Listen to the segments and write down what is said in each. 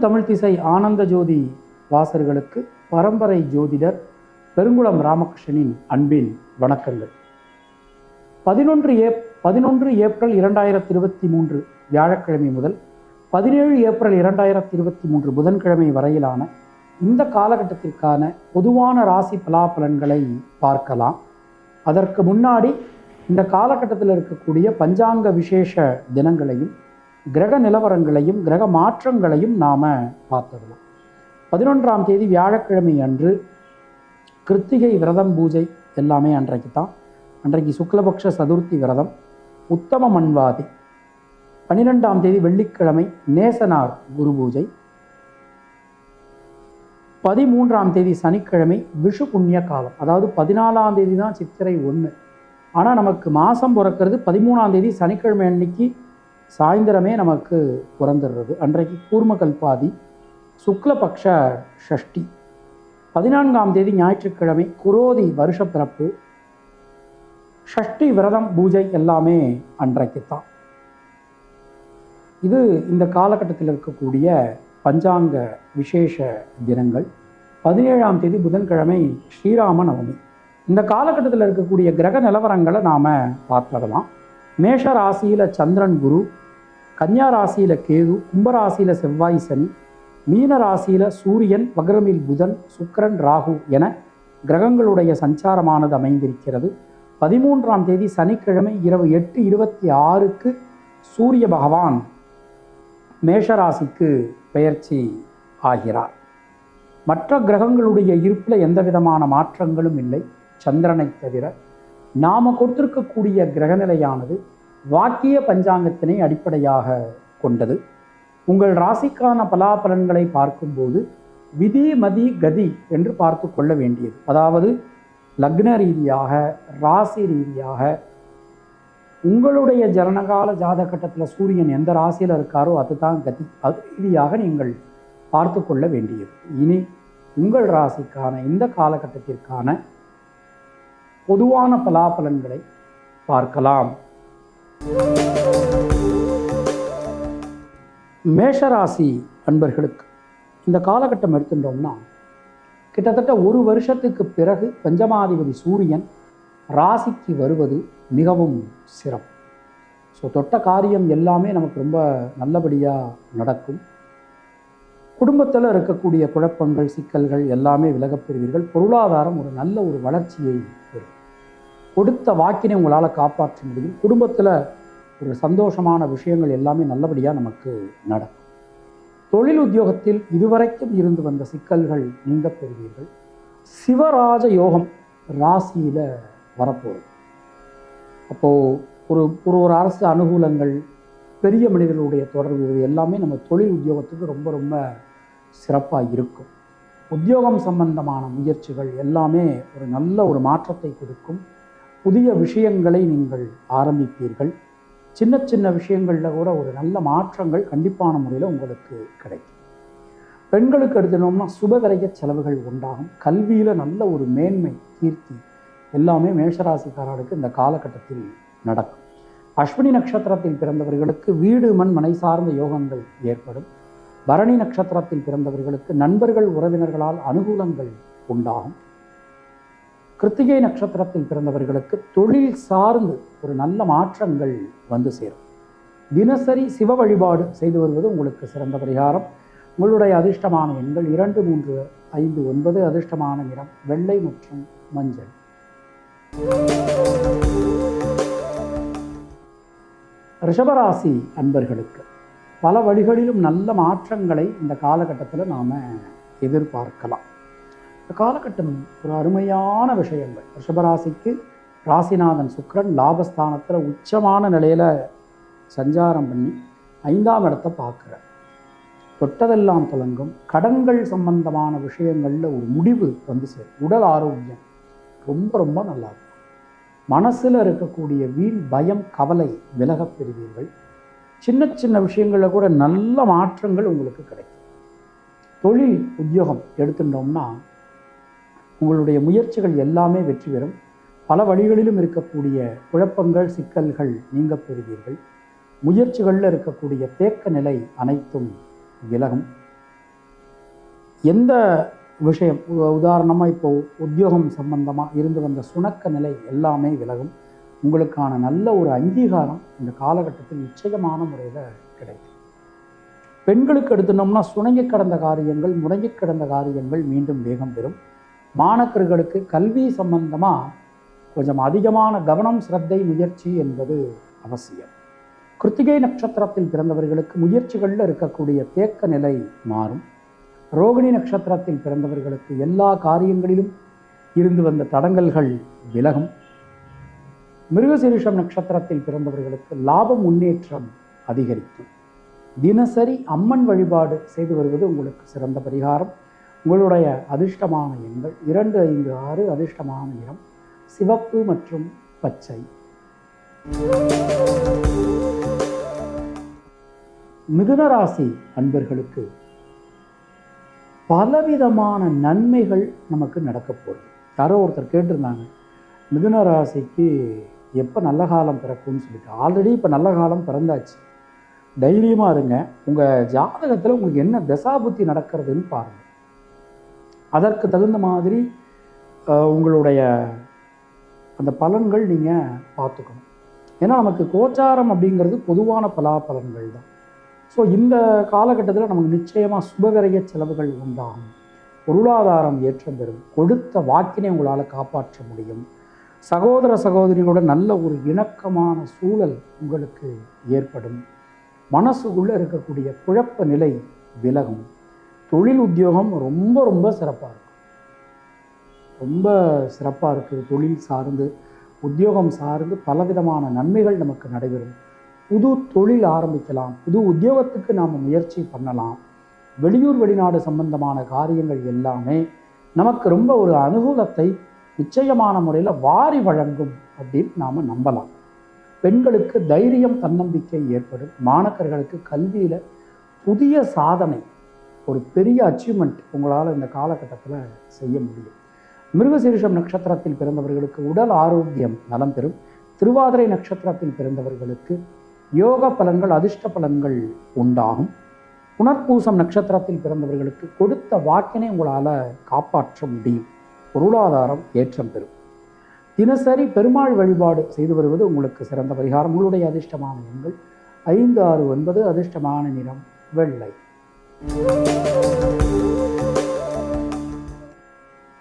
தமிழ் திசை ஆனந்த ஜோதி வாசர்களுக்கு பரம்பரை ஜோதிடர் பெருங்குளம் ராமகிருஷ்ணனின் அன்பின் வணக்கங்கள். பதினொன்று ஏப் பதினொன்று ஏப்ரல் இரண்டாயிரத்தி இருபத்தி மூன்று வியாழக்கிழமை முதல் பதினேழு ஏப்ரல் இரண்டாயிரத்தி இருபத்தி மூன்று புதன்கிழமை வரையிலான இந்த காலகட்டத்திற்கான பொதுவான ராசி பலாபலன்களை பார்க்கலாம். அதற்கு முன்னாடி இந்த காலகட்டத்தில் இருக்கக்கூடிய பஞ்சாங்க விசேஷ தினங்களையும் கிரக நிலவரங்களையும் கிரக மாற்றங்களையும் நாம் பார்த்துடலாம் பதினொன்றாம் தேதி வியாழக்கிழமை அன்று கிருத்திகை விரதம் பூஜை எல்லாமே அன்றைக்கு தான் அன்றைக்கு சுக்லபக்ஷ சதுர்த்தி விரதம் உத்தம மண்வாதி பன்னிரெண்டாம் தேதி வெள்ளிக்கிழமை நேசனார் குரு பூஜை. பதிமூன்றாம் தேதி சனிக்கிழமை விஷு புண்ணிய காலம். அதாவது பதினாலாம் தேதி தான் சித்திரை ஒன்று ஆனால் நமக்கு மாதம் பிறக்கிறது பதிமூணாம் தேதி சனிக்கிழமை அன்னைக்கு சாயந்தரமே நமக்கு பிறந்துடுறது. அன்றைக்கு கூர்ம கல்பாதி சுக்லபக்ஷ ஷஷ்டி. பதினான்காம் தேதி ஞாயிற்றுக்கிழமை குரோதி வருஷ பிறப்பு ஷஷ்டி விரதம் பூஜை எல்லாமே அன்றைக்கு தான். இது இந்த காலகட்டத்தில் இருக்கக்கூடிய பஞ்சாங்க விசேஷ தினங்கள். பதினேழாம் தேதி புதன்கிழமை ஸ்ரீராம நவமி. இந்த காலகட்டத்தில் இருக்கக்கூடிய கிரக நிலவரங்களை நாம் பார்த்துடலாம். மேஷ ராசியில் சந்திரன் குரு கன்னியா ராசியில் கேது கும்பராசியில் செவ்வாய் சனி மீன ராசியில் சூரியன் வக்ரமில் புதன் சுக்கரன் ராகு என கிரகங்களுடைய சஞ்சாரமானது அமைந்திருக்கிறது. பதிமூன்றாம் தேதி சனிக்கிழமை இரவு எட்டு இருபத்தி ஆறுக்கு சூரிய பகவான் மேஷராசிக்கு பெயர்ச்சி ஆகிறார். மற்ற கிரகங்களுடைய இருப்பில் எந்த விதமான மாற்றங்களும் இல்லை. சந்திரனை தவிர நாம் கொடுத்திருக்கக்கூடிய கிரகநிலையானது வாக்கிய பஞ்சாங்கத்தினை அடிப்படையாக கொண்டது. உங்கள் ராசிக்கான பலாபலன்களை பார்க்கும்போது விதி மதி கதி என்று பார்த்து கொள்ள வேண்டியது. அதாவது லக்ன ரீதியாக ராசி ரீதியாக உங்களுடைய ஜனனகால ஜாதகட்டத்தில் சூரியன் எந்த ராசியில் இருக்காரோ அதுதான் கதி. அது ரீதியாக நீங்கள் பார்த்து கொள்ள வேண்டியது. இனி உங்கள் ராசிக்கான இந்த காலகட்டத்திற்கான பொதுவான பலாபலன்களை பார்க்கலாம். மேஷராசி அன்பர்களுக்கு இந்த காலகட்டம் எடுத்துட்டோம்னா கிட்டத்தட்ட ஒரு வருஷத்துக்கு பிறகு பஞ்சமாதிபதி சூரியன் ராசிக்கு வருவது மிகவும் சிறப்பு. ஸோ தொட்ட காரியம் எல்லாமே நமக்கு ரொம்ப நல்லபடியாக நடக்கும். குடும்பத்தில் இருக்கக்கூடிய குழப்பங்கள் சிக்கல்கள் எல்லாமே விலகப் பெறுவீர்கள். பொருளாதாரம் ஒரு நல்ல ஒரு வளர்ச்சியை கொடுத்த வாக்கினை உங்களால் காப்பாற்ற முடியும். குடும்பத்தில் ஒரு சந்தோஷமான விஷயங்கள் எல்லாமே நல்லபடியாக நமக்கு நடக்கும். தொழில் உத்தியோகத்தில் இதுவரைக்கும் இருந்து வந்த சிக்கல்கள் நீங்க பெறுவீர்கள். சிவராஜ யோகம் ராசியில் வரப்போகுது. அப்போது ஒரு ஒரு ஒரு அரசு அனுகூலங்கள் பெரிய மனிதர்களுடைய தொடர்பு இது எல்லாமே நம்ம தொழில் உத்தியோகத்துக்கு ரொம்ப ரொம்ப சிறப்பாக இருக்கும். உத்தியோகம் சம்பந்தமான முயற்சிகள் எல்லாமே ஒரு நல்ல ஒரு மாற்றத்தை கொடுக்கும். புதிய விஷயங்களை நீங்கள் ஆரம்பிப்பீர்கள். சின்ன சின்ன விஷயங்களில் கூட ஒரு நல்ல மாற்றங்கள் கண்டிப்பான முறையில் உங்களுக்கு கிடைக்கும். பெண்களுக்கு எடுத்துனோம்னா சுபகரைய செலவுகள் உண்டாகும். கல்வியில் நல்ல ஒரு மேன்மை கீர்த்தி எல்லாமே மேஷராசிக்காரர்களுக்கு இந்த காலகட்டத்தில் நடக்கும். அஸ்வினி நட்சத்திரத்தில் பிறந்தவர்களுக்கு வீடு மண் மனை சார்ந்த யோகங்கள் ஏற்படும். பரணி நட்சத்திரத்தில் பிறந்தவர்களுக்கு நண்பர்கள் உறவினர்களால் அனுகூலங்கள் உண்டாகும். கிருத்திகை நட்சத்திரத்தில் பிறந்தவர்களுக்கு தொழில் சார்ந்து ஒரு நல்ல மாற்றங்கள் வந்து சேரும். தினசரி சிவ வழிபாடு செய்து வருவது உங்களுக்கு சிறந்த பரிகாரம். உங்களுடைய அதிர்ஷ்டமான எண்கள் இரண்டு மூன்று ஐந்து ஒன்பது அதிர்ஷ்டமான நிறம் வெள்ளை மற்றும் மஞ்சள். ரிஷபராசி அன்பர்களுக்கு பல வழிகளிலும் நல்ல மாற்றங்களை இந்த காலகட்டத்தில் நாம் எதிர்பார்க்கலாம். இந்த காலகட்டம் ஒரு அருமையான விஷயங்கள். ரிஷபராசிக்கு ராசிநாதன் சுக்கரன் லாபஸ்தானத்தில் உச்சமான நிலையில் சஞ்சாரம் பண்ணி ஐந்தாம் இடத்தை பார்க்குறார். தொட்டதெல்லாம் தொடங்கும் கடன்கள் சம்பந்தமான விஷயங்களில் ஒரு முடிவு வந்து சேரும். உடல் ஆரோக்கியம் ரொம்ப ரொம்ப நல்லா இருக்கும். மனசில் இருக்கக்கூடிய வீண் பயம் கவலை விலகப் பெறுவீர்கள். சின்ன சின்ன விஷயங்களில் கூட நல்ல மாற்றங்கள் உங்களுக்கு கிடைக்கும். தொழில் உத்தியோகம் எடுத்துட்டோம்னா உங்களுடைய முயற்சிகள் எல்லாமே வெற்றி பெறும். பல வழிகளிலும் இருக்கக்கூடிய குழப்பங்கள் சிக்கல்கள் நீங்க பெறுவீர்கள். முயற்சிகளில் இருக்கக்கூடிய தேக்க நிலை அனைத்தும் விலகும். எந்த விஷயம் உதாரணமாக இப்போ உத்தியோகம் சம்பந்தமாக இருந்து வந்த சுணக்க நிலை எல்லாமே விலகும். உங்களுக்கான நல்ல ஒரு அங்கீகாரம் இந்த காலகட்டத்தில் நிச்சயமான முறையில் கிடைக்கும். பெண்களுக்கு எடுத்துனோம்னா சுணங்கி கடந்த காரியங்கள் முடங்கி கிடந்த காரியங்கள் மீண்டும் வேகம் பெறும். மாணக்கர்களுக்கு கல்வி சம்பந்தமாக கொஞ்சம் அதிகமான கவனம் சிரத்தை முயற்சி என்பது அவசியம். கிருத்திகை நட்சத்திரத்தில் பிறந்தவர்களுக்கு முயற்சிகளில் இருக்கக்கூடிய தேக்க நிலை மாறும். ரோகிணி நட்சத்திரத்தில் பிறந்தவர்களுக்கு எல்லா காரியங்களிலும் இருந்து வந்த தடங்கல்கள் விலகும். மிருகசீரிஷம் நட்சத்திரத்தில் பிறந்தவர்களுக்கு லாப முன்னேற்றம் அதிகரிக்கும். தினசரி அம்மன் வழிபாடு செய்து வருவது உங்களுக்கு சிறந்த பரிகாரம். உங்களுடைய அதிர்ஷ்டமான எண்கள் இரண்டு ஐந்து ஆறு அதிர்ஷ்டமான நிறம் சிவப்பு மற்றும் பச்சை. மிதுனராசி அன்பர்களுக்கு பலவிதமான நன்மைகள் நமக்கு நடக்க போகுது. யாரோ ஒருத்தர் கேட்டிருந்தாங்க மிதுன ராசிக்கு எப்போ நல்ல காலம் பிறக்கும்னு சொல்லிட்டு. ஆல்ரெடி இப்போ நல்ல காலம் பிறந்தாச்சு. தைரியமாக இருங்க. உங்கள் ஜாதகத்தில் உங்களுக்கு என்ன தசாபுத்தி நடக்கிறதுன்னு பாருங்கள் அதற்கு தகுந்த மாதிரி உங்களுடைய அந்த பலன்கள் நீங்கள் பார்த்துக்கணும். ஏன்னா நமக்கு கோச்சாரம் அப்படிங்கிறது பொதுவான பலாபலன்கள் தான். ஸோ இந்த காலகட்டத்தில் நமக்கு நிச்சயமாக சுபகரைய செலவுகள் உண்டாகும். பொருளாதாரம் ஏற்றம் பெறும். கொடுத்த வாக்கினை உங்களால் காப்பாற்ற முடியும். சகோதர சகோதரிகளோட நல்ல ஒரு இணக்கமான சூழல் உங்களுக்கு ஏற்படும். மனசுக்குள்ளே இருக்கக்கூடிய குழப்ப நிலை விலகும். தொழில் உத்தியோகம் ரொம்ப ரொம்ப சிறப்பாக இருக்கும் ரொம்ப சிறப்பாக இருக்குது தொழில் சார்ந்து உத்தியோகம் சார்ந்து பலவிதமான நன்மைகள் நமக்கு நடைபெறும். புது தொழில் ஆரம்பிக்கலாம். புது உத்தியோகத்துக்கு நாம் முயற்சி பண்ணலாம். வெளியூர் வெளிநாடு சம்பந்தமான காரியங்கள் எல்லாமே நமக்கு ரொம்ப ஒரு அனுகூலத்தை நிச்சயமான முறையில் வாரி வழங்கும் அப்படின்னு நாம் நம்பலாம். பெண்களுக்கு தைரியம் தன்னம்பிக்கை ஏற்படும். மாணக்கர்களுக்கு கல்வியில் புதிய சாதனை ஒரு பெரிய அச்சீவ்மெண்ட் உங்களால் இந்த காலகட்டத்தில் செய்ய முடியும். மிருகசீரிஷம் நட்சத்திரத்தில் பிறந்தவர்களுக்கு உடல் ஆரோக்கியம் நலம் பெறும். திருவாதிரை நட்சத்திரத்தில் பிறந்தவர்களுக்கு யோக பலன்கள் அதிர்ஷ்ட பலன்கள் உண்டாகும். புனர்பூசம் நட்சத்திரத்தில் பிறந்தவர்களுக்கு கொடுத்த வாக்கினை உங்களால் காப்பாற்ற முடியும். பொருளாதாரம் ஏற்றம் பெறும். தினசரி பெருமாள் வழிபாடு செய்து வருவது உங்களுக்கு சிறந்த பரிகாரம். உங்களுடைய அதிர்ஷ்டமான எண்கள் ஐந்து ஆறு ஒன்பது அதிர்ஷ்டமான நிறம் வெள்ளை.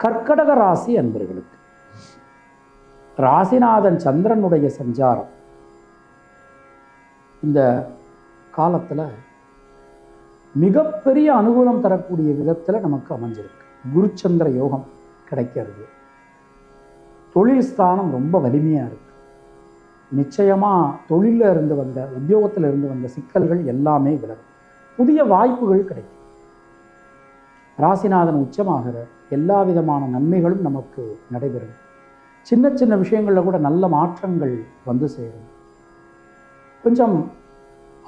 கர்க்கடக ராசி அன்பர்களுக்கு. ராசிநாதன் சந்திரனுடைய சஞ்சாரம். இந்த காலத்தில் மிகப்பெரிய அனுகூலம் தரக்கூடிய விதத்தில் நமக்கு அமைஞ்சிருக்கு. குருச்சந்திர யோகம் கிடைக்கிறது. தொழில் ஸ்தானம் ரொம்ப வலிமையாக இருக்கு. நிச்சயமாக தொழிலில் இருந்து வந்த உத்தியோகத்தில் இருந்து வந்த சிக்கல்கள் எல்லாமே விலகும். புதிய வாய்ப்புகள் கிடைக்கும். ராசிநாதன் உச்சமாகிற எல்லா விதமான நன்மைகளும் நமக்கு நடைபெறும். சின்ன சின்ன விஷயங்களில் கூட நல்ல மாற்றங்கள் வந்து சேரும். கொஞ்சம்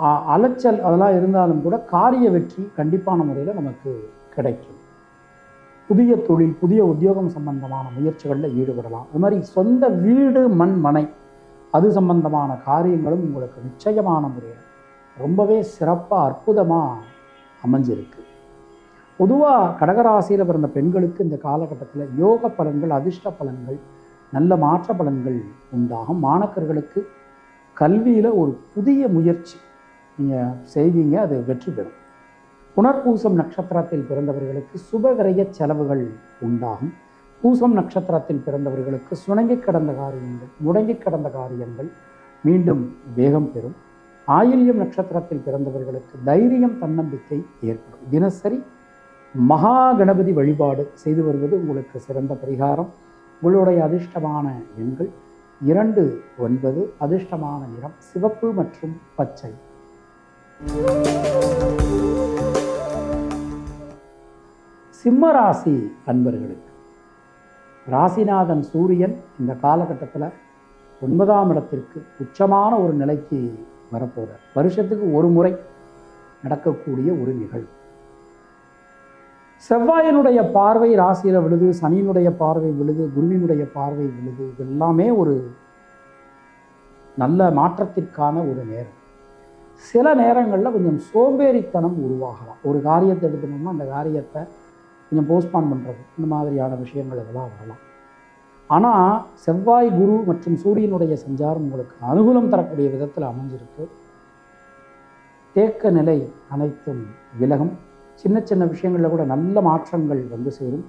அ- அலைச்சல் அதெல்லாம் இருந்தாலும் கூட காரிய வெற்றி கண்டிப்பான முறையில் நமக்கு கிடைக்கும். புதிய தொழில் புதிய உத்தியோகம் சம்பந்தமான முயற்சிகளில் ஈடுபடலாம். அது மாதிரி சொந்த வீடு மண் மனை அது சம்பந்தமான காரியங்களும் உங்களுக்கு நிச்சயமான முறையில் ரொம்பவே சிறப்பாக அற்புதமாக அமைஞ்சிருக்கு. பொதுவாக கடகராசியில் பிறந்த பெண்களுக்கு இந்த காலகட்டத்தில் யோக பலன்கள் அதிர்ஷ்ட பலன்கள் நல்ல மாற்ற பலன்கள் உண்டாகும். மாணக்கர்களுக்கு கல்வியில் ஒரு புதிய முயற்சி நீங்கள் செய்வீங்க அது வெற்றி பெறும். புனர்பூசம் நட்சத்திரத்தில் பிறந்தவர்களுக்கு சுபவிரய செலவுகள் உண்டாகும். பூசம் நட்சத்திரத்தில் பிறந்தவர்களுக்கு சுணங்கி கிடந்த காரியங்கள் முடங்கி கிடந்த காரியங்கள் மீண்டும் வேகம் பெறும். ஆயில்யம் நட்சத்திரத்தில் பிறந்தவர்களுக்கு தைரியம் தன்னம்பிக்கை ஏற்படும். தினசரி மகா கணபதி வழிபாடு செய்து வருவது உங்களுக்கு சிறந்த பரிகாரம். உங்களுடைய அதிர்ஷ்டமான எண்கள் இரண்டு ஒன்பது அதிர்ஷ்டமான நிறம் சிவப்பு மற்றும் பச்சை. சிம்மராசி அன்பர்களுக்கு ராசிநாதன் சூரியன் இந்த காலகட்டத்தில் ஒன்பதாம் இடத்திற்கு உச்சமான ஒரு நிலைக்கு வரப்போகிறார் வருஷத்துக்கு ஒரு முறை நடக்கக்கூடிய ஒரு நிகழ்வு. செவ்வாயினுடைய பார்வை ராசியில் விழுது சனியினுடைய பார்வை விழுது குருவினுடைய பார்வை விழுது இதெல்லாமே ஒரு நல்ல மாற்றத்திற்கான ஒரு நேரம். சில நேரங்களில் கொஞ்சம் சோம்பேறித்தனம் உருவாகலாம். ஒரு காரியத்தை எடுத்துனோம்னா அந்த காரியத்தை கொஞ்சம் போஸ்ட்பான் பண்ணுறது இந்த மாதிரியான விஷயங்கள் இதெல்லாம் வரலாம். ஆனால் செவ்வாய் குரு மற்றும் சூரியனுடைய சஞ்சாரம் உங்களுக்கு அனுகூலம் தரக்கூடிய விதத்தில் அமைஞ்சிருக்கு. தேக்க நிலை அனைத்தும் விலகும். சின்ன சின்ன விஷயங்களில் கூட நல்ல மாற்றங்கள் வந்து சேரும்.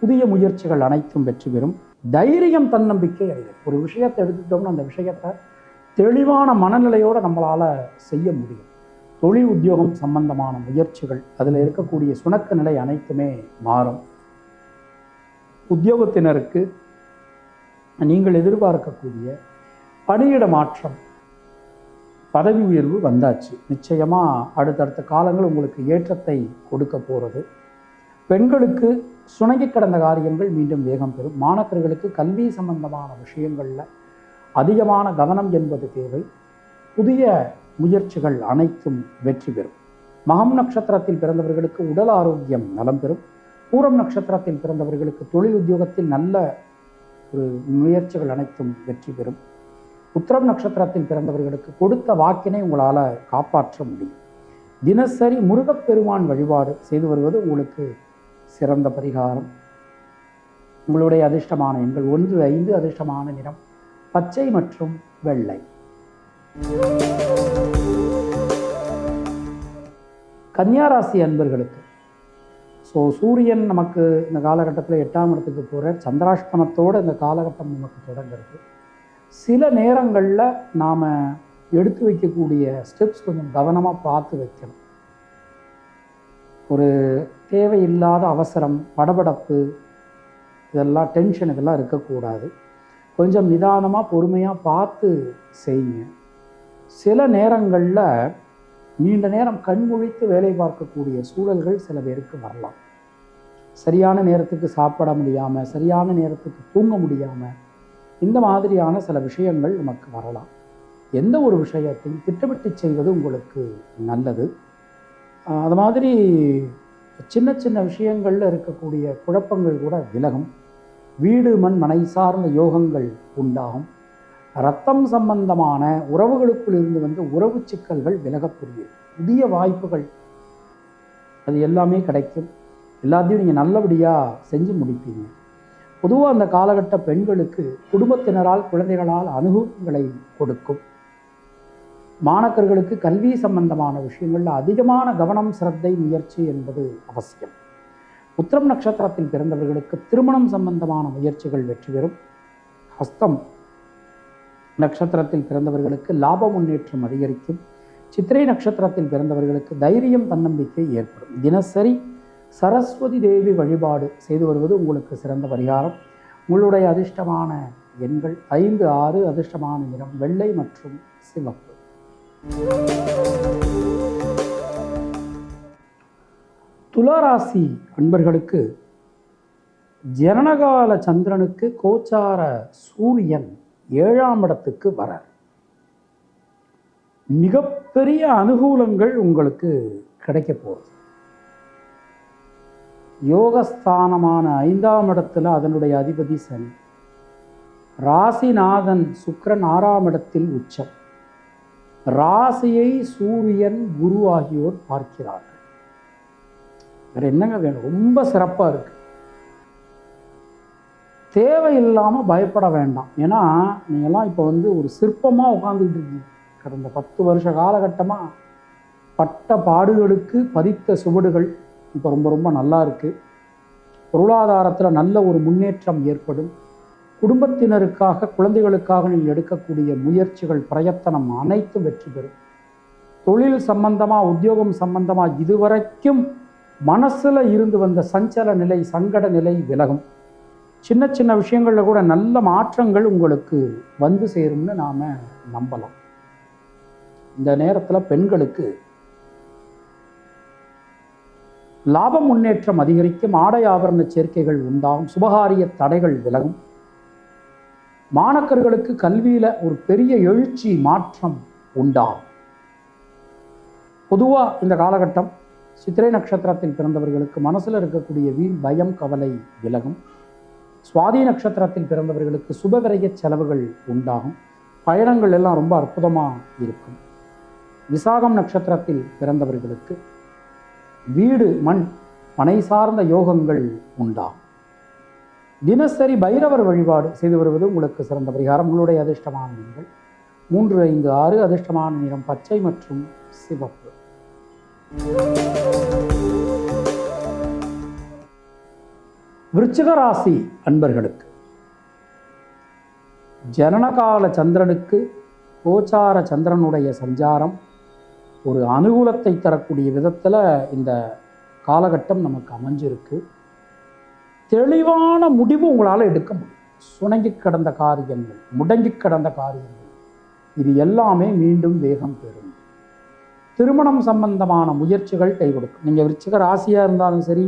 புதிய முயற்சிகள் அனைத்தும் வெற்றி பெறும். தைரியம் தன்னம்பிக்கை அடையும் ஒரு விஷயத்தை எடுத்துட்டோம்னா அந்த விஷயத்தை தெளிவான மனநிலையோடு நம்மளால் செய்ய முடியும். தொழில் உத்தியோகம் சம்பந்தமான முயற்சிகள் அதில் இருக்கக்கூடிய சுணக்க நிலை அனைத்துமே மாறும். உத்தியோகத்தினருக்கு நீங்கள் எதிர்பார்க்கக்கூடிய பணியிட மாற்றம் பதவி உயர்வு வந்தாச்சு. நிச்சயமாக அடுத்தடுத்த காலங்கள் உங்களுக்கு ஏற்றத்தை கொடுக்க போகிறது பெண்களுக்கு சுணங்கி கிடந்த காரியங்கள் மீண்டும் வேகம் பெறும். மாணவர்களுக்கு கல்வி சம்பந்தமான விஷயங்களில் அதிகமான கவனம் என்பது தேவை. புதிய முயற்சிகள் அனைத்தும் வெற்றி பெறும். மகம் நட்சத்திரத்தில் பிறந்தவர்களுக்கு உடல் ஆரோக்கியம் நலம் பெறும். பூரம் நட்சத்திரத்தில் பிறந்தவர்களுக்கு தொழில் உத்தியோகத்தில் நல்ல ஒரு முயற்சிகள் அனைத்தும் வெற்றி பெறும். உத்திரம் நட்சத்திரத்தில் பிறந்தவர்களுக்கு கொடுத்த வாக்கினை உங்களால் காப்பாற்ற முடியும். தினசரி முருகப்பெருமான் வழிபாடு செய்து வருவது உங்களுக்கு சிறந்த பரிகாரம். உங்களுடைய அதிர்ஷ்டமான எண்கள் ஒன்று ஐந்து அதிர்ஷ்டமான நிறம் பச்சை மற்றும் வெள்ளை. கன்னியாராசி அன்பர்களுக்கு ஸோ சூரியன் நமக்கு இந்த காலகட்டத்தில் எட்டாம் இடத்துக்கு போகிற சந்திராஷ்டமத்தோடு இந்த காலகட்டம் நமக்கு தொடங்குறது. சில நேரங்களில் நாம் எடுத்து வைக்கக்கூடிய ஸ்டெப்ஸ் கொஞ்சம் கவனமாக பார்த்து வைக்கணும். ஒரு தேவையில்லாத அவசரம் படபடப்பு இதெல்லாம் டென்ஷன் இதெல்லாம் இருக்கக்கூடாது. கொஞ்சம் நிதானமாக பொறுமையாக பார்த்து செய்யுங்க. சில நேரங்களில் நீண்ட நேரம் கண்முழித்து வேலை பார்க்கக்கூடிய சூழல்கள் சில பேருக்கு வரலாம். சரியான நேரத்துக்கு சாப்பிட முடியாமல் சரியான நேரத்துக்கு தூங்க முடியாமல் இந்த மாதிரியான சில விஷயங்கள் நமக்கு வரலாம். எந்த ஒரு விஷயத்தையும் திட்டமிட்டு செய்வது உங்களுக்கு நல்லது. அது மாதிரி சின்ன சின்ன விஷயங்களில் இருக்கக்கூடிய குழப்பங்கள் கூட விலகும். வீடு மண் மனை சார்ந்த யோகங்கள் உண்டாகும். ரத்தம் சம்பந்தமான உறவுகளுக்குள் இருந்து வந்து உறவு சிக்கல்கள் விலகக்கூடியது புதிய வாய்ப்புகள். அது எல்லாமே கிடைக்கும். எல்லாத்தையும் நீங்கள் நல்லபடியாக செஞ்சு முடிப்பீங்க. பொதுவாக அந்த காலகட்ட பெண்களுக்கு குடும்பத்தினரால் குழந்தைகளால் அனுகூலங்களை கொடுக்கும். மாணக்கர்களுக்கு கல்வி சம்பந்தமான விஷயங்களில் அதிகமான கவனம் சிரத்தை முயற்சி என்பது அவசியம். உத்திரம் நட்சத்திரத்தில் பிறந்தவர்களுக்கு திருமணம் சம்பந்தமான முயற்சிகள் வெற்றி பெறும். ஹஸ்தம் நட்சத்திரத்தில் பிறந்தவர்களுக்கு லாப முன்னேற்றம் அதிகரிக்கும். சித்திரை நட்சத்திரத்தில் பிறந்தவர்களுக்கு தைரியம் தன்னம்பிக்கை ஏற்படும். தினசரி சரஸ்வதி தேவி வழிபாடு செய்து வருவது உங்களுக்கு சிறந்த பரிகாரம். உங்களுடைய அதிர்ஷ்டமான எண்கள் ஐந்து ஆறு அதிர்ஷ்டமான நிறம் வெள்ளை மற்றும் சிவப்பு. துளாராசி அன்பர்களுக்கு ஜனனகால சந்திரனுக்கு கோச்சார சூரியன் ஏழாம் இடத்துக்கு வர மிகப்பெரிய அனுகூலங்கள் உங்களுக்கு கிடைக்க போகுது. யோகஸ்தானமான ஐந்தாம் இடத்துல அதனுடைய அதிபதி சனி. ராசிநாதன் சுக்கிரன் ஆறாம் இடத்தில் உச்சம். ராசியை சூரியன் குரு ஆகியோர் பார்க்கிறார்கள். வேற என்னங்க வேணும்? ரொம்ப சிறப்பாக இருக்கு. தேவையில்லாமல் பயப்பட வேண்டாம். ஏன்னா நீங்கள்லாம் இப்போ வந்து ஒரு சிற்பமாக உட்காந்துக்கிட்டு இருக்கீங்க. கடந்த பத்து வருஷ காலகட்டமாக பட்ட பாடுகளுக்கு பதித்த சுவடுகள் இப்போ ரொம்ப ரொம்ப நல்லா இருக்குது பொருளாதாரத்தில் நல்ல ஒரு முன்னேற்றம் ஏற்படும். குடும்பத்தினருக்காக குழந்தைகளுக்காக நீங்கள் எடுக்கக்கூடிய முயற்சிகள் பிரயத்தனம் அனைத்தும் வெற்றி பெறும். தொழில் சம்பந்தமாக உத்தியோகம் சம்பந்தமாக இதுவரைக்கும் மனசில் இருந்து வந்த சஞ்சல நிலை சங்கட நிலை விலகும். சின்ன சின்ன விஷயங்களில் கூட நல்ல மாற்றங்கள் உங்களுக்கு வந்து சேரும்னு நாம் நம்பலாம். இந்த நேரத்தில் பெண்களுக்கு லாப முன்னேற்றம் அதிகரிக்கும் ஆடை ஆபரண சேர்க்கைகள் உண்டாகும் சுபகாரிய தடைகள் விலகும். மாணக்கர்களுக்கு கல்வியில் ஒரு பெரிய எழுச்சி மாற்றம் உண்டாகும். பொதுவாக இந்த காலகட்டம் சித்திரை நட்சத்திரத்தில் பிறந்தவர்களுக்கு மனசில் இருக்கக்கூடிய வீண் பயம் கவலை விலகும். சுவாதி நட்சத்திரத்தில் பிறந்தவர்களுக்கு சுபவிரய செலவுகள் உண்டாகும். பயணங்கள் எல்லாம் ரொம்ப அற்புதமாக இருக்கும். விசாகம் நட்சத்திரத்தில் பிறந்தவர்களுக்கு வீடு மண் மனை சார்ந்த யோகங்கள் உண்டாகும். தினசரி பைரவர் வழிபாடு செய்து வருவது உங்களுக்கு சிறந்த பரிகாரம். உங்களுடைய அதிர்ஷ்டமான நீங்கள் மூன்று ஐந்து ஆறு அதிர்ஷ்டமான நிறம் பச்சை மற்றும் சிவப்பு. விருச்சிக ராசி அன்பர்களுக்கு ஜனனகால சந்திரனுக்கு கோச்சார சந்திரனுடைய சஞ்சாரம் ஒரு அனுகூலத்தை தரக்கூடிய விதத்தில் இந்த காலகட்டம் நமக்கு அமைஞ்சிருக்கு. தெளிவான முடிவு உங்களால் எடுக்க முடியும். சுணங்கி கிடந்த காரியங்கள் முடங்கி கிடந்த காரியங்கள் இது எல்லாமே மீண்டும் வேகம் பெறும். திருமணம் சம்பந்தமான முயற்சிகள் கை கொடுக்கும் நீங்கள் விருச்சிக ராசியாக இருந்தாலும் சரி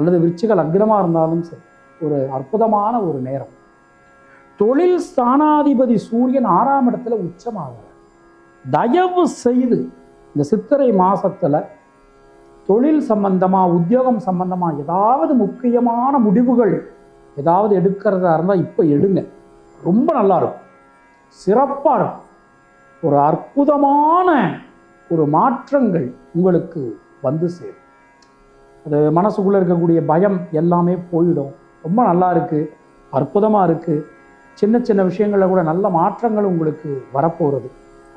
அல்லது விருச்சிக லக்னமாக இருந்தாலும் சரி ஒரு அற்புதமான ஒரு நேரம். தொழில் ஸ்தானாதிபதி சூரியன் ஆறாம் இடத்துல உச்சமாகிறார் தயவு செய்து இந்த சித்திரை மாதத்தில் தொழில் சம்பந்தமாக உத்தியோகம் சம்பந்தமாக ஏதாவது முக்கியமான முடிவுகள் ஏதாவது எடுக்கிறதா இருந்தால் இப்போ எடுங்க. ரொம்ப நல்லா இருக்கும். சிறப்பாக இருக்கும். ஒரு அற்புதமான ஒரு மாற்றங்கள் உங்களுக்கு வந்து சேரும். மனசுக்குள்ளே இருக்கக்கூடிய பயம் எல்லாமே போயிடும். ரொம்ப நல்லா இருக்குது அற்புதமாக இருக்குது சின்ன சின்ன விஷயங்களில் கூட நல்ல மாற்றங்கள் உங்களுக்கு வரப்போகிறது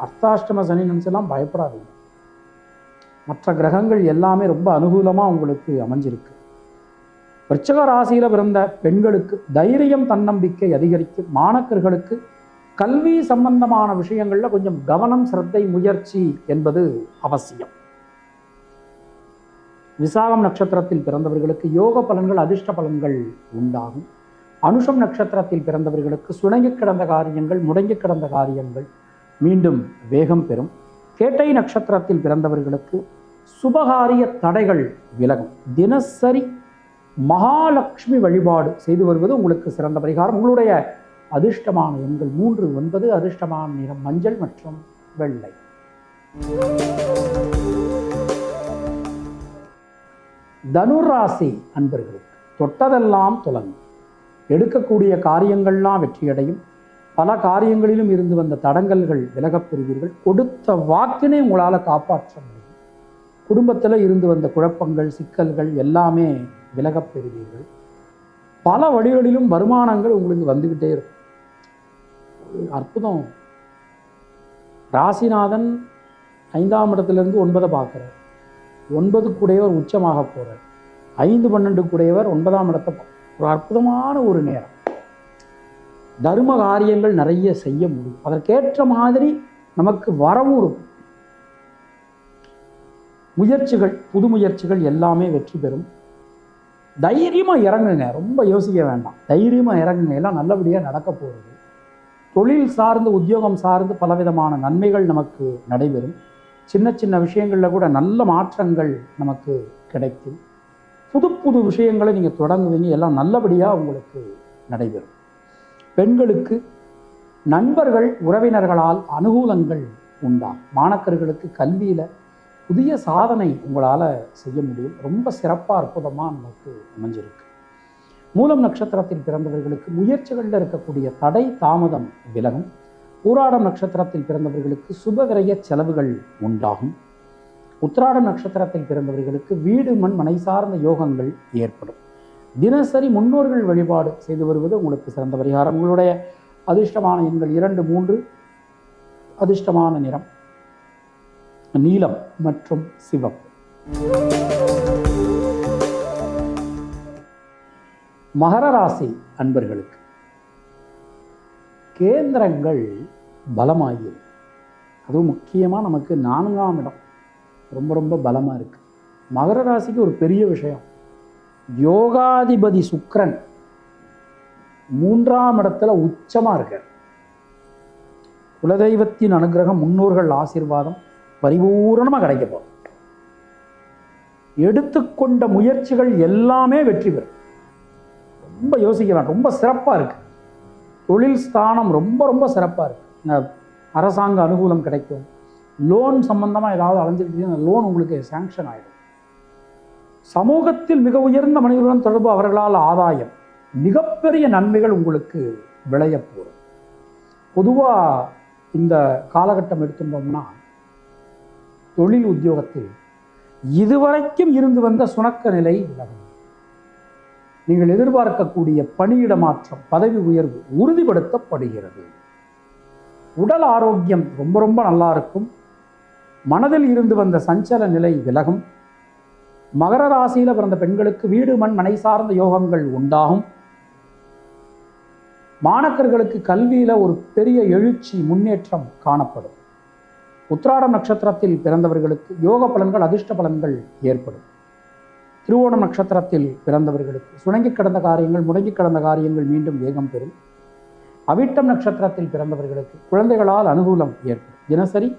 அர்த்தாஷ்டம சனி நினச்செல்லாம் பயப்படாதீங்க. மற்ற கிரகங்கள் எல்லாமே ரொம்ப அனுகூலமாக உங்களுக்கு அமைஞ்சிருக்கு. விருச்சக ராசியில் பிறந்த பெண்களுக்கு தைரியம் தன்னம்பிக்கை அதிகரிக்கும். மாணக்கர்களுக்கு கல்வி சம்பந்தமான விஷயங்களில் கொஞ்சம் கவனம் சிரத்தை முயற்சி என்பது அவசியம். விசாகம் நட்சத்திரத்தில் பிறந்தவர்களுக்கு யோக பலன்கள் அதிர்ஷ்ட பலன்கள் உண்டாகும். அனுஷம் நட்சத்திரத்தில் பிறந்தவர்களுக்கு சுணங்கி கிடந்த காரியங்கள் முடங்கி கிடந்த காரியங்கள் மீண்டும் வேகம் பெறும். கேட்டை நட்சத்திரத்தில் பிறந்தவர்களுக்கு சுபகாரிய தடைகள் விலகும். தினசரி மகாலட்சுமி வழிபாடு செய்து வருவது உங்களுக்கு சிறந்த பரிகாரம். உங்களுடைய அதிர்ஷ்டமான எண்கள் மூன்று ஒன்பது அதிர்ஷ்டமான நிறம் மஞ்சள் மற்றும் வெள்ளை. தனுராசி அன்பர்களுக்கு தொட்டதெல்லாம் துலங்கும். எடுக்கக்கூடிய காரியங்கள்லாம் வெற்றியடையும். பல காரியங்களிலும் இருந்து வந்த தடங்கல்கள் விலகப் பெறுவீர்கள். கொடுத்த வாக்கினை உங்களால் காப்பாற்ற முடியும். குடும்பத்தில் இருந்து வந்த குழப்பங்கள் சிக்கல்கள் எல்லாமே விலகப் பெறுவீர்கள். பல வழிகளிலும் வருமானங்கள் உங்களுக்கு வந்துக்கிட்டே இருக்கும். அற்புதம். ராசிநாதன் ஐந்தாம் இடத்துலேருந்து ஒன்பதை பார்க்குறார். ஒன்பது கூடையவர் உச்சமாக போகிறார் ஐந்து பன்னெண்டு கூடையவர் ஒன்பதாம் இடத்தை ஒரு அற்புதமான ஒரு நேரம். தர்ம காரியங்கள் நிறைய செய்ய முடியும். அதற்கேற்ற மாதிரி நமக்கு வரவும் இருக்கும். முயற்சிகள் புது முயற்சிகள் எல்லாமே வெற்றி பெறும். தைரியமாக இறங்குங்க. ரொம்ப யோசிக்க வேண்டாம். தைரியமாக இறங்குங்க. எல்லாம் நல்லபடியாக நடக்க போகுது. தொழில் சார்ந்து உத்தியோகம் சார்ந்து பலவிதமான நன்மைகள் நமக்கு நடைபெறும். சின்ன சின்ன விஷயங்களில் கூட நல்ல மாற்றங்கள் நமக்கு கிடைக்கும். புது புது விஷயங்களை நீங்கள் தொடங்குவீங்க எல்லாம் நல்லபடியாக உங்களுக்கு நடைபெறும். பெண்களுக்கு நண்பர்கள் உறவினர்களால் அனுகூலங்கள் உண்டாகும். மாணக்கர்களுக்கு கல்வியில் புதிய சாதனை உங்களால் செய்ய முடியும். ரொம்ப சிறப்பாக அற்புதமாக நமக்கு அமைஞ்சிருக்கு. மூலம் நட்சத்திரத்தில் பிறந்தவர்களுக்கு முயற்சிகளில் இருக்கக்கூடிய தடை தாமதம் விலகும். பூராடம் நட்சத்திரத்தில் பிறந்தவர்களுக்கு சுபகிரய செலவுகள் உண்டாகும். உத்திராடம் நட்சத்திரத்தில் பிறந்தவர்களுக்கு வீடு மண் மனை சார்ந்த யோகங்கள் ஏற்படும். தினசரி முன்னோர்கள் வழிபாடு செய்து வருவது உங்களுக்கு சிறந்த பரிகாரம். உங்களுடைய அதிர்ஷ்டமான எண்கள் இரண்டு மூன்று. அதிர்ஷ்டமான நிறம் நீலம் மற்றும் சிவப்பு. மகர ராசி அன்பர்களுக்கு கேந்திரங்கள் பலமாகியது அதுவும் முக்கியமாக நமக்கு நான்காம் இடம். ரொம்ப ரொம்ப பலமாக இருக்குது மகர ராசிக்கு ஒரு பெரிய விஷயம். யோகாதிபதி சுக்கிரன் மூன்றாம் இடத்துல உச்சமாக இருக்கார். குலதெய்வத்தின் அனுகிரகம் முன்னோர்கள் ஆசீர்வாதம் பரிபூரணமாக கிடைக்க போகும் எடுத்துக்கொண்ட முயற்சிகள் எல்லாமே வெற்றி பெறும். ரொம்ப யோசிக்க வேண்டாம் ரொம்ப சிறப்பாக இருக்குது தொழில் ஸ்தானம் ரொம்ப ரொம்ப சிறப்பாக இருக்குது இந்த அரசாங்க அனுகூலம் கிடைக்கும். லோன் சம்பந்தமாக ஏதாவது அலைஞ்சிருக்கீங்கன்னா லோன் உங்களுக்கு சேங்ஷன் ஆகிடும் சமூகத்தில் மிக உயர்ந்த மனிதர்களுடன் தொடர்பு அவர்களால் ஆதாயம். மிகப்பெரிய நன்மைகள் உங்களுக்கு விளையப்போகும் பொதுவாக இந்த காலகட்டம் எடுத்துட்டோம்னா தொழில் உத்தியோகத்தில் இதுவரைக்கும் இருந்து வந்த சுணக்க நிலை விலகும் நீங்கள் எதிர்பார்க்கக்கூடிய பணியிட மாற்றம் பதவி உயர்வு உறுதிப்படுத்தப்படுகிறது. உடல் ஆரோக்கியம் ரொம்ப ரொம்ப நல்லா இருக்கும். மனதில் இருந்து வந்த சஞ்சல நிலை விலகும். மகர ராசியில் பிறந்த பெண்களுக்கு வீடு மண் மனை சார்ந்த யோகங்கள் உண்டாகும். மாணக்கர்களுக்கு கல்வியில் ஒரு பெரிய எழுச்சி முன்னேற்றம் காணப்படும். உத்திராடம் நட்சத்திரத்தில் பிறந்தவர்களுக்கு யோக பலன்கள் அதிர்ஷ்ட பலன்கள் ஏற்படும். திருவோணம் நட்சத்திரத்தில் பிறந்தவர்களுக்கு சுணங்கி கிடந்த காரியங்கள் முடங்கி கிடந்த காரியங்கள் மீண்டும் வேகம் பெறும். அவிட்டம் நட்சத்திரத்தில் பிறந்தவர்களுக்கு குழந்தைகளால் அனுகூலம் ஏற்படும். தினசரி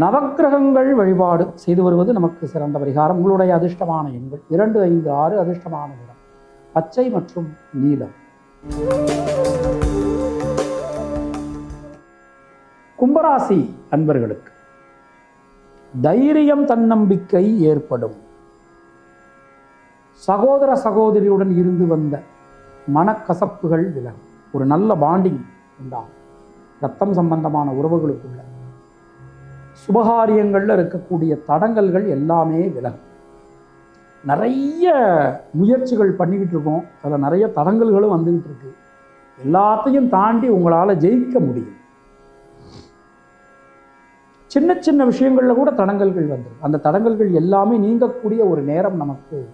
நவக்கிரகங்கள் வழிபாடு செய்து வருவது நமக்கு சிறந்த பரிகாரம். உங்களுடைய அதிர்ஷ்டமான எண்கள் இரண்டு ஐந்து ஆறு அதிர்ஷ்டமான நிறம். பச்சை மற்றும் நீலம். கும்பராசி அன்பர்களுக்கு தைரியம் தன்னம்பிக்கை ஏற்படும். சகோதர சகோதரியுடன் இருந்து வந்த மனக்கசப்புகள் விலகும். ஒரு நல்ல பாண்டிங் உண்டாகும். ரத்தம் சம்பந்தமான உறவுகளுக்குள்ள சுபகாரியங்களில் இருக்கக்கூடிய தடங்கல்கள் எல்லாமே விலகும். நிறைய முயற்சிகள் பண்ணிக்கிட்டு இருக்கோம். அதில் நிறைய தடங்கல்களும் வந்துக்கிட்டு இருக்கு. எல்லாத்தையும் தாண்டி உங்களால் ஜெயிக்க முடியும். சின்ன சின்ன விஷயங்களில் கூட தடங்கல்கள் வந்துடும் அந்த தடங்கல்கள் எல்லாமே நீங்கக்கூடிய ஒரு நேரம் நமக்கு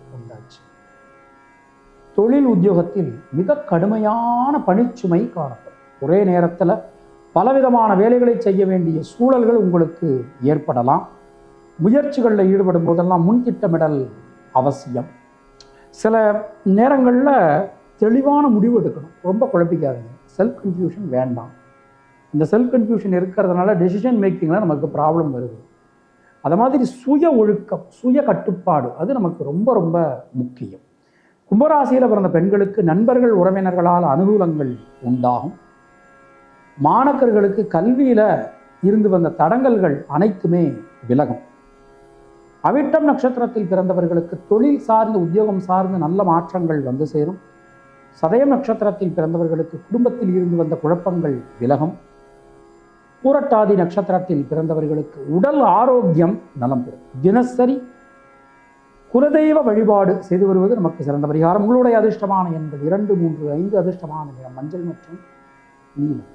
தொழில் உத்தியோகத்தில் மிக கடுமையான பணிச்சுமை காணப்படும். ஒரே நேரத்தில் பலவிதமான வேலைகளை செய்ய வேண்டிய சூழல்கள் உங்களுக்கு ஏற்படலாம். முயற்சிகளில் ஈடுபடும் போதெல்லாம் முன்திட்டமிடல் அவசியம். சில நேரங்களில் தெளிவான முடிவு எடுக்கணும். ரொம்ப குழப்பிக்காதீங்க. செல்ஃப் கன்ஃபியூஷன் வேண்டாம். இந்த செல்ஃப் கன்ஃபியூஷன் இருக்கிறதுனால டெசிஷன் மேக்கிங்கில் நமக்கு ப்ராப்ளம் வருது. அது மாதிரி சுய ஒழுக்கம் சுய கட்டுப்பாடு அது நமக்கு ரொம்ப ரொம்ப முக்கியம். கும்பராசியில் பிறந்த பெண்களுக்கு நண்பர்கள் உறவினர்களால் அனுகூலங்கள் உண்டாகும். மாணக்கர்களுக்கு கல்வியில் இருந்து வந்த தடங்கல்கள் அனைத்துமே விலகும். அவிட்டம் நட்சத்திரத்தில் பிறந்தவர்களுக்கு தொழில் சார்ந்து உத்தியோகம் சார்ந்து நல்ல மாற்றங்கள் வந்து சேரும். சதயம் நட்சத்திரத்தில் பிறந்தவர்களுக்கு குடும்பத்தில் இருந்து வந்த குழப்பங்கள் விலகும். பூரட்டாதி நட்சத்திரத்தில் பிறந்தவர்களுக்கு உடல் ஆரோக்கியம் நலம் பெறும். தினசரி குலதெய்வ வழிபாடு செய்து வருவது நமக்கு சிறந்த பரிகாரம். உங்களுடைய அதிர்ஷ்டமான எண்கள் இரண்டு மூன்று ஐந்து அதிர்ஷ்டமான நிறம் மஞ்சள் மற்றும் நீலம்.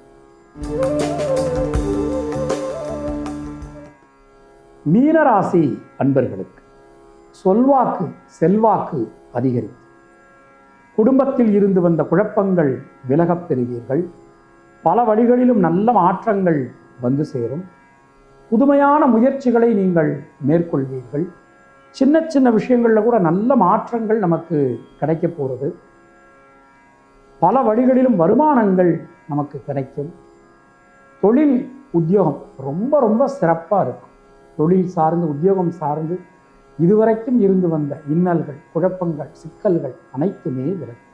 மீனராசி அன்பர்களுக்கு சொல்வாக்கு செல்வாக்கு அதிகரிக்கும் குடும்பத்தில் இருந்து வந்த குழப்பங்கள் விலகப் பெறுவீர்கள். பல வழிகளிலும் நல்ல மாற்றங்கள் வந்து சேரும். புதுமையான முயற்சிகளை நீங்கள் மேற்கொள்வீர்கள். சின்ன சின்ன விஷயங்களில் கூட நல்ல மாற்றங்கள் நமக்கு கிடைக்க போகிறது பல வழிகளிலும் வருமானங்கள் நமக்கு கிடைக்கும். தொழில் உத்தியோகம் ரொம்ப ரொம்ப சிறப்பாக இருக்கும். தொழில் சார்ந்து உத்தியோகம் சார்ந்து இதுவரைக்கும் இருந்து வந்த இன்னல்கள் குழப்பங்கள் சிக்கல்கள் அனைத்துமே விலகும்.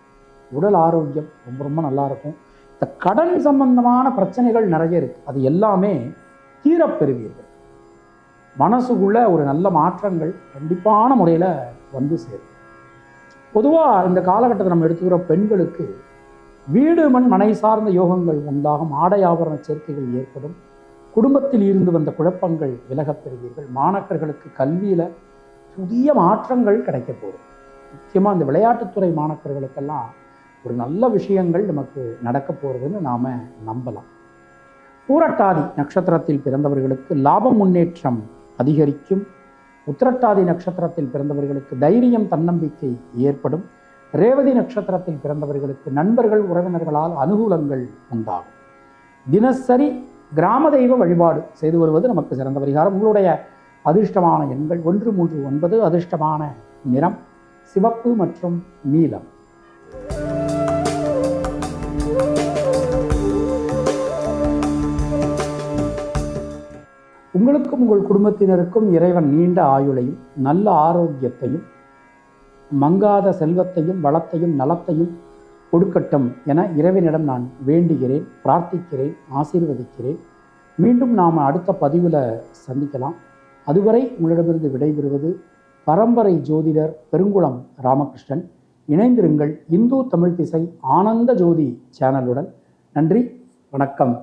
உடல் ஆரோக்கியம் ரொம்ப ரொம்ப நல்லா இருக்கும். இந்த கடன் சம்பந்தமான பிரச்சனைகள் நிறைய இருக்குது அது எல்லாமே தீரப்பெறுவீர்கள் மனசுக்குள்ளே ஒரு நல்ல மாற்றங்கள் கண்டிப்பான முறையில் வந்து சேரும். பொதுவாக இந்த காலகட்டத்தை நம்ம எடுத்துக்கிற பெண்களுக்கு வீடு மண் மனை சார்ந்த யோகங்கள் உண்டாகும். ஆடை ஆபரண சேர்க்கைகள் ஏற்படும். குடும்பத்தில் இருந்து வந்த குழப்பங்கள் விலகப் பெறுவீர்கள். மாணக்கர்களுக்கு கல்வியில் புதிய மாற்றங்கள் கிடைக்க போகும் முக்கியமாக இந்த விளையாட்டுத்துறை மாணக்கர்களுக்கெல்லாம் ஒரு நல்ல விஷயங்கள் நமக்கு நடக்க போகிறதுன்னு நாம் நம்பலாம். பூரட்டாதி நட்சத்திரத்தில் பிறந்தவர்களுக்கு லாப முன்னேற்றம் அதிகரிக்கும். உத்திரட்டாதி நட்சத்திரத்தில் பிறந்தவர்களுக்கு தைரியம் தன்னம்பிக்கை ஏற்படும். ரேவதி நட்சத்திரத்தில் பிறந்தவர்களுக்கு நண்பர்கள் உறவினர்களால் அனுகூலங்கள் உண்டாகும். தினசரி கிராம தெய்வ வழிபாடு செய்து வருவது நமக்கு சிறந்த பரிகாரம். உங்களுடைய அதிர்ஷ்டமான எண்கள் ஒன்று மூன்று ஒன்பது அதிர்ஷ்டமான நிறம் சிவப்பு மற்றும் நீலம். உங்களுக்கும் உங்கள் குடும்பத்தினருக்கும் இறைவன் நீண்ட ஆயுளையும் நல்ல ஆரோக்கியத்தையும் மங்காத செல்வத்தையும் வளத்தையும் நலத்தையும் கொடுக்கட்டும் என இறைவனிடம் நான் வேண்டுகிறேன் பிரார்த்திக்கிறேன் ஆசீர்வதிக்கிறேன். மீண்டும் நாம் அடுத்த பதிவில் சந்திக்கலாம். அதுவரை உங்களிடமிருந்து விடைபெறுவது பரம்பரை ஜோதிடர் பெருங்குளம் ராமகிருஷ்ணன். இணைந்திருங்கள் இந்து தமிழ் திசை ஆனந்த ஜோதி சேனலுடன். நன்றி வணக்கம்.